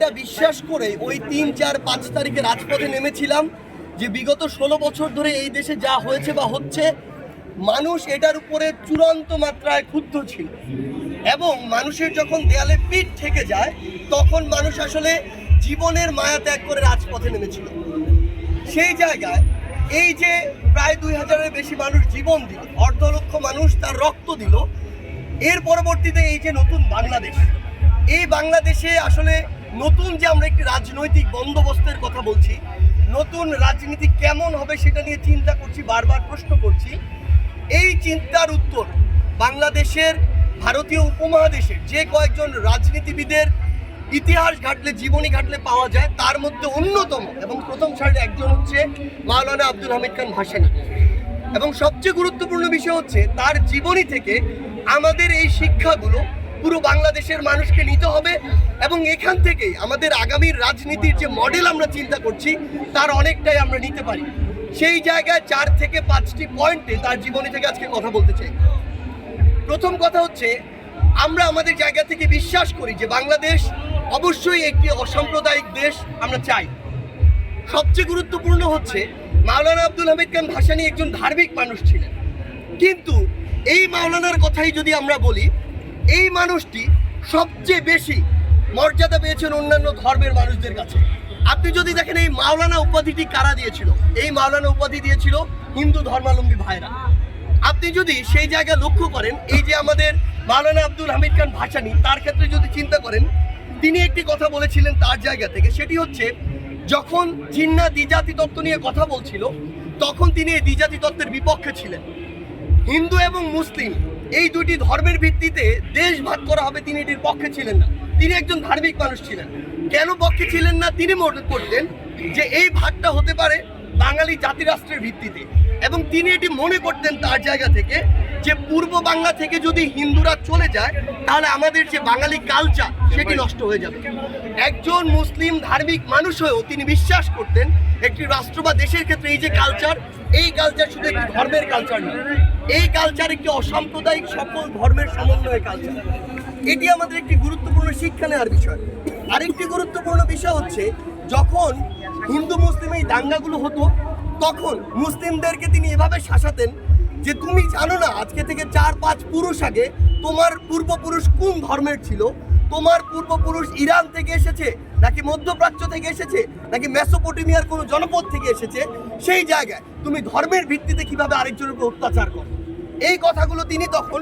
এটা বিশ্বাস করে ওই তিন, চার, পাঁচ তারিখে রাজপথে নেমেছিলাম যে বিগত ষোলো বছর ধরে এই দেশে যা হয়েছে বা হচ্ছে, মানুষ এটার উপরে চূড়ান্ত মাত্রায় ক্ষুব্ধ ছিল। এবং মানুষের যখন দেয়ালে পিঠ থেকে যায়, তখন মানুষ আসলে জীবনের মায়া ত্যাগ করে রাজপথে নেমেছিল। সেই জায়গায় এই যে প্রায় দুই হাজারের বেশি মানুষ জীবন দিল, অর্ধ লক্ষ মানুষ তার রক্ত দিল, এর পরবর্তীতে এই যে নতুন বাংলাদেশ, এই বাংলাদেশে আসলে নতুন যে আমরা একটি রাজনৈতিক বন্দোবস্তের কথা বলছি, নতুন রাজনীতি কেমন হবে সেটা নিয়ে চিন্তা করছি, বারবার প্রশ্ন করছি। এই চিন্তার উত্তর বাংলাদেশের ভারতীয় উপমহাদেশের যে কয়েকজন রাজনীতিবিদের ইতিহাস ঘাটলে, জীবনী ঘাটলে পাওয়া যায়, তার মধ্যে অন্যতম এবং প্রথম সারির একজন হচ্ছে মাওলানা আব্দুল হামিদ খান ভাসানী। এবং সবচেয়ে গুরুত্বপূর্ণ বিষয় হচ্ছে, তার জীবনী থেকে আমাদের এই শিক্ষাগুলো পুরো বাংলাদেশের মানুষকে নিতে হবে এবং এখান থেকেই আমাদের আগামীর রাজনীতির যে মডেল আমরা চিন্তা করছি, তার অনেকটাই আমরা নিতে পারি। সেই জায়গায় চার থেকে পাঁচটি পয়েন্টে তার জীবনী থেকে আজকে কথা বলতে চাই। প্রথম কথা হচ্ছে, আমরা আমাদের জায়গা থেকে বিশ্বাস করি যে বাংলাদেশ অবশ্যই একটি অসাম্প্রদায়িক দেশ আমরা চাই। সবচেয়ে গুরুত্বপূর্ণ হচ্ছে, মাওলানা আব্দুল হামিদ খান ভাসানী একজন ধার্মিক মানুষ ছিলেন। কিন্তু এই মাওলানার কথাই যদি আমরা বলি এই মানুষটি সবচেয়ে বেশি মর্যাদা পেয়েছেন অন্যান্য ধর্মের মানুষদের কাছে। আপনি যদি দেখেন এই মাওলানা উপাধিটি কারা দিয়েছিল? এই মাওলানা উপাধি দিয়েছিল হিন্দু ধর্মাবলম্বী ভাইরা। আপনি যদি সেই জায়গা লক্ষ্য করেন, এই যে আমাদের মাওলানা আব্দুল হামিদ খান ভাসানি, তার ক্ষেত্রে যদি চিন্তা করেন, তিনি একটি কথা বলেছিলেন তার জায়গা থেকে, সেটি হচ্ছে যখন জিন্না দ্বিজাতি তত্ত্ব নিয়ে কথা বলছিল, তখন তিনি এই দ্বিজাতি তত্ত্বের বিপক্ষে ছিলেন। হিন্দু এবং মুসলিম এই দুটি ধর্মের ভিত্তিতে দেশ ভাগ করা হবে তিনি এটির পক্ষে ছিলেন না। তিনি একজন ধার্মিক মানুষ ছিলেন। কেন পক্ষে ছিলেন না? তিনি মনে করতেন যে এই ভাগটা হতে পারে বাঙালি জাতিরাষ্ট্রের ভিত্তিতে। এবং তিনি এটি মনে করতেন তার জায়গা থেকে যে পূর্ব বাংলা থেকে যদি হিন্দুরা চলে যায়, তাহলে আমাদের যে বাঙালি কালচার সেটি নষ্ট হয়ে যাবে। একজন মুসলিম ধার্মিক মানুষ হয়েও তিনি বিশ্বাস করতেন, একটি রাষ্ট্র বা দেশের ক্ষেত্রে এই যে কালচার এই কালচার শুধু একটি ধর্মের কালচার নয়। এই কালচার একটি অসাম্প্রদায়িক সকল ধর্মের সমন্বয়ের কালচার এটি আমাদের একটি গুরুত্বপূর্ণ শিক্ষা নেওয়ার বিষয়। আরেকটি গুরুত্বপূর্ণ বিষয় হচ্ছে, যখন হিন্দু মুসলিম এই দাঙ্গাগুলো হতো, তখন মুসলিমদেরকে তিনি এভাবে শাসাতেন যে তুমি জানো না, আজকে থেকে চার পাঁচ পুরুষ আগে তোমার পূর্বপুরুষ কোন ধর্মের ছিল? তোমার পূর্বপুরুষ ইরান থেকে এসেছে, নাকি মধ্যপ্রাচ্য থেকে এসেছে, নাকি মেসোপটেমিয়ার কোনো জনপদ থেকে এসেছে? সেই জায়গায় তুমি ধর্মের ভিত্তিতে কীভাবে আরেকজনের উপর অত্যাচার করো? এই কথাগুলো তিনি তখন